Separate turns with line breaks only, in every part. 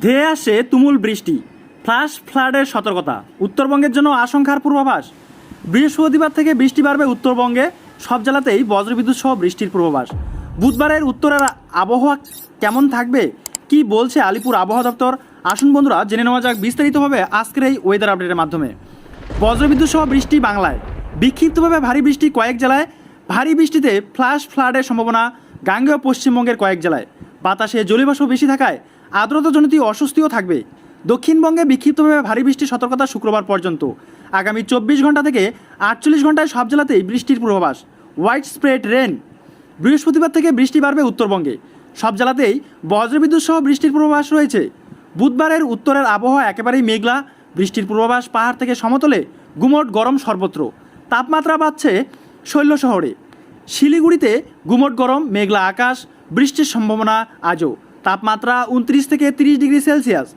ধেয়ে আসে তুমুল বৃষ্টি। ফ্লাশ ফ্লাডের সতর্কতা। উত্তরবঙ্গের জন্য আশঙ্কার পূর্বাভাস। বৃহস্পতিবার থেকে বৃষ্টি বাড়বে উত্তরবঙ্গে। সব জেলাতেই বজ্রবিদ্যুৎ সহ বৃষ্টির পূর্বাভাস। বুধবারের উত্তরের আবহাওয়া কেমন থাকবে? কি বলছে আলিপুর আবহাওয়া দপ্তর? আসুন বন্ধুরা, জেনে নেওয়া যাক বিস্তারিতভাবে আজকের এই ওয়েদার আপডেটের মাধ্যমে। বজ্রবিদ্যুৎ সহ বৃষ্টি বাংলায়। বিক্ষিপ্তভাবে ভারী বৃষ্টি কয়েক জেলায়। ভারী বৃষ্টিতে ফ্লাশ ফ্লাডের সম্ভাবনা। গাঙ্গেয় পশ্চিমবঙ্গের কয়েক জেলায়। বাতাসে জলীয়বাষ্প বেশি থাকায় আর্দ্রতাজনিত অস্বস্তিও থাকবে। দক্ষিণবঙ্গে বিক্ষিপ্তভাবে ভারী বৃষ্টির সতর্কতা শুক্রবার পর্যন্ত। আগামী চব্বিশ ঘণ্টা থেকে আটচল্লিশ ঘন্টায় সব জেলাতেই বৃষ্টির পূর্বাভাস। হোয়াইট স্প্রেড রেন বৃহস্পতিবার থেকে বৃষ্টি বাড়বে উত্তরবঙ্গে। সব জেলাতেই বজ্রবিদ্যুৎ সহ বৃষ্টির পূর্বাভাস রয়েছে। বুধবারের উত্তরের আবহাওয়া একেবারেই মেঘলা। বৃষ্টির পূর্বাভাস পাহাড় থেকে সমতলে, গুমট গরম সর্বত্র। তাপমাত্রা বাড়ছে শৈল শহরে। শিলিগুড়িতে গুমট গরম, মেঘলা আকাশ, বৃষ্টির সম্ভাবনা আজও। তাপমাত্রা উনত্রিশ থেকে তিরিশ ডিগ্রি সেলসিয়াস।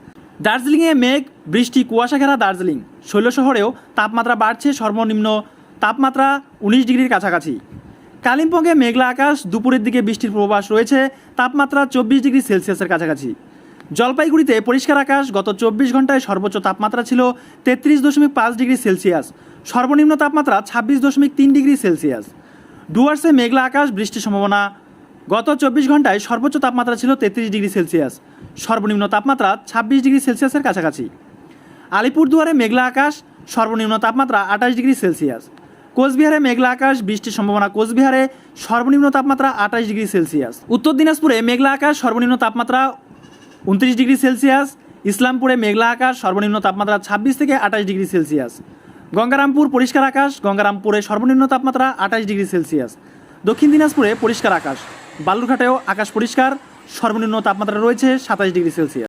দার্জিলিংয়ে মেঘ, বৃষ্টি, কুয়াশা ঘেরা দার্জিলিং। শৈল শহরেও তাপমাত্রা বাড়ছে সর্বনিম্ন তাপমাত্রা উনিশ ডিগ্রির কাছাকাছি। কালিম্পংয়ে মেঘলা আকাশ, দুপুরের দিকে বৃষ্টির প্রবাস রয়েছে, তাপমাত্রা চব্বিশ ডিগ্রি সেলসিয়াসের কাছাকাছি। জলপাইগুড়িতে পরিষ্কার আকাশ, গত চব্বিশ ঘন্টায় সর্বোচ্চ তাপমাত্রা ছিল তেত্রিশ দশমিক পাঁচ ডিগ্রি সেলসিয়াস, সর্বনিম্ন তাপমাত্রা ছাব্বিশ দশমিক তিন ডিগ্রি সেলসিয়াস। ডুয়ার্সে মেঘলা আকাশ, বৃষ্টির সম্ভাবনা গত চব্বিশ ঘন্টায় সর্বোচ্চ তাপমাত্রা ছিল তেত্রিশ ডিগ্রি সেলসিয়াস। সর্বনিম্ন তাপমাত্রা ছাব্বিশ ডিগ্রি সেলসিয়াসের কাছাকাছি। আলিপুরদুয়ারে মেঘলা আকাশ, সর্বনিম্ন তাপমাত্রা আঠাশ ডিগ্রি সেলসিয়াস। কোচবিহারে মেঘলা আকাশ, বৃষ্টির সম্ভাবনা কোচবিহারে, সর্বনিম্ন তাপমাত্রা আঠাশ ডিগ্রি সেলসিয়াস। উত্তর দিনাজপুরে মেঘলা আকাশ, সর্বনিম্ন তাপমাত্রা উনত্রিশ ডিগ্রি সেলসিয়াস। ইসলামপুরে মেঘলা আকাশ, সর্বনিম্ন তাপমাত্রা ছাব্বিশ থেকে আঠাশ ডিগ্রি সেলসিয়াস। গঙ্গারামপুর পরিষ্কার আকাশ, গঙ্গারামপুরে সর্বনিম্ন তাপমাত্রা আঠাশ ডিগ্রি সেলসিয়াস। দক্ষিণ দিনাজপুরে পরিষ্কার আকাশ। বালুরঘাটেও আকাশ পরিষ্কার সর্বনিম্ন তাপমাত্রা রয়েছে সাতাশ ডিগ্রি সেলসিয়াস।